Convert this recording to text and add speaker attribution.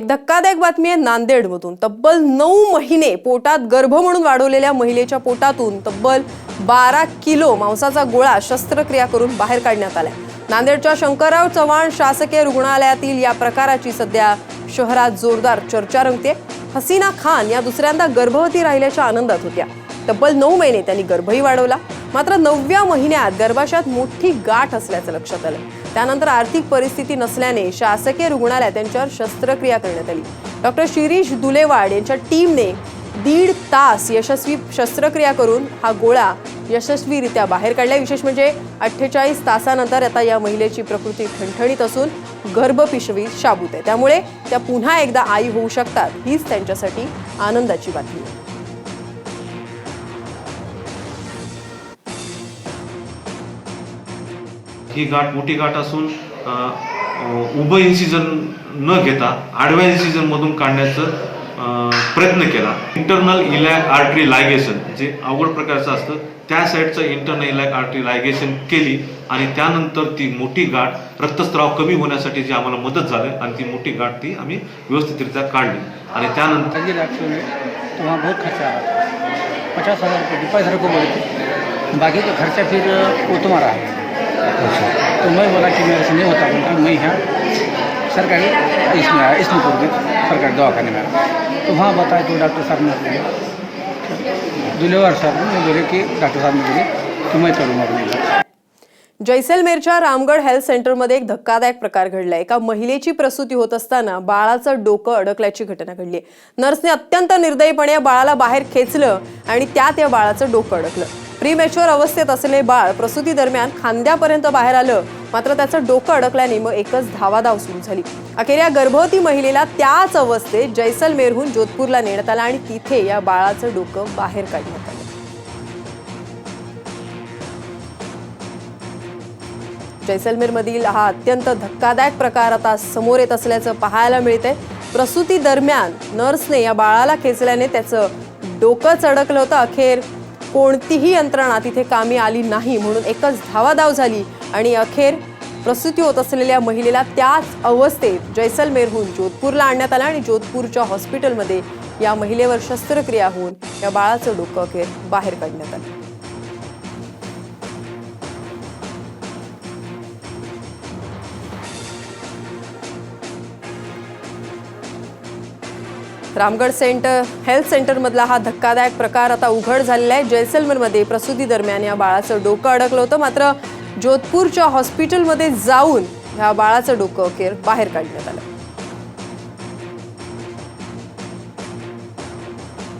Speaker 1: एक धक्कादायक बातमी आहे नांदेडमधून. तब्बल नऊ महिने पोटात गर्भ म्हणून वाढवलेल्या महिलेच्या पोटातून तब्बल बारा किलो मांसाचा गोळा शस्त्रक्रिया करून बाहेर काढण्यात आलाय. नांदेडच्या शंकरराव चव्हाण शासकीय रुग्णालयातील या प्रकाराची सध्या शहरात जोरदार चर्चा रंगते हसीना खान या दुसऱ्यांदा गर्भवती राहिल्याच्या आनंदात होत्या. तब्बल नऊ महिने त्यांनी गर्भही वाढवला. मात्र नवव्या महिन्यात गर्भाशयात मोठी गाठ असल्याचं लक्षात आलं. त्यानंतर आर्थिक परिस्थिती नसल्याने शासकीय रुग्णालयात त्यांच्यावर शस्त्रक्रिया करण्यात आली. डॉक्टर शिरीष दुलेवाड यांच्या टीमने दीड तास यशस्वी शस्त्रक्रिया करून हा गोळा यशस्वीरित्या बाहेर काढला. विशेष म्हणजे अठ्ठेचाळीस तासानंतर आता या महिलेची प्रकृती ठणठणीत असून गर्भपिशवी शाबूत आहे. त्यामुळे त्या पुन्हा एकदा आई होऊ शकतात हीच त्यांच्यासाठी आनंदाची बातमी
Speaker 2: ही गाठ मोठी गाठ असून उभं इन्सिजन न घेता आडव्या इन्सिजनमधून काढण्याचं प्रयत्न केला. इंटरनल इलॅक आर्टरी लायगेशन जे अवघड प्रकारचं असतं त्या साईडचं इंटरनल इलॅक आर्टरी लायगेशन केली आणि त्यानंतर ती मोठी गाठ रक्तस्राव कमी होण्यासाठी जी आम्हाला मदत झाली आणि ती मोठी गाठ ती आम्ही व्यवस्थितरित्या काढली. आणि त्यानंतर
Speaker 3: पचास हज़ार रुपये बाकी खर्चा फिर वो तुम्हारा है तो मैं बोला कि मेरे से नहीं होता बोलकर मैं यहाँ सरकारी इसमें आया इसमें में सरकारी दवाखाने में आया तो वहाँ बताया तो डॉक्टर साहब ने बोले दुलेवार साहब ने बोले कि डॉक्टर साहब ने बोले कि मैं करूँगा अपने
Speaker 1: जैसलमेरच्या रामगड हेल्थ सेंटरमध्ये एक धक्कादायक प्रकार घडला. एका महिलेची प्रसूती होत असताना बाळाचं डोकं अडकल्याची घटना घडली. नर्सने अत्यंत निर्दयीपणे या बाळाला बाहेर खेचलं आणि त्यात या बाळाचं डोकं अडकलं. प्रीमॅच्युअर अवस्थेत असलेले बाळ प्रसूती दरम्यान खांद्यापर्यंत बाहेर आलं. मात्र त्याचं डोकं अडकल्याने मग एकच धावाधाव सुरू झाली. अखेर या गर्भवती महिलेला त्याच अवस्थेत जैसलमेरहून जोधपूरला नेण्यात आला आणि तिथे या बाळाचं डोकं बाहेर काढण्यात आलं. जैसलमेरमधील हा अत्यंत धक्कादायक प्रकार आता समोर येत असल्याचं पाहायला मिळतंय. प्रसूती दरम्यान नर्सने या बाळाला खेचल्याने त्याचं डोकं अडकलं होतं. अखेर कोणतीही यंत्रणा तिथे कामी आली नाही म्हणून एकच धावाधाव झाली आणि अखेर प्रसूती होत असलेल्या महिलेला त्याच अवस्थेत जैसलमेरहून जोधपूरला आणण्यात आलं आणि जोधपूरच्या हॉस्पिटलमध्ये या महिलेवर शस्त्रक्रिया होऊन या बाळाचं डोकं अखेर बाहेर काढण्यात आलं. रामगड सेंटर हेल्थ सेंटरमधला हा धक्कादायक प्रकार आता उघड झालेला आहे. जैसलमेरमध्ये प्रसूती दरम्यान या बाळाचं डोकं अडकलं होतं. मात्र जोधपूरच्या हॉस्पिटलमध्ये जाऊन ह्या बाळाचं डोकं अखेर बाहेर काढण्यात आलं.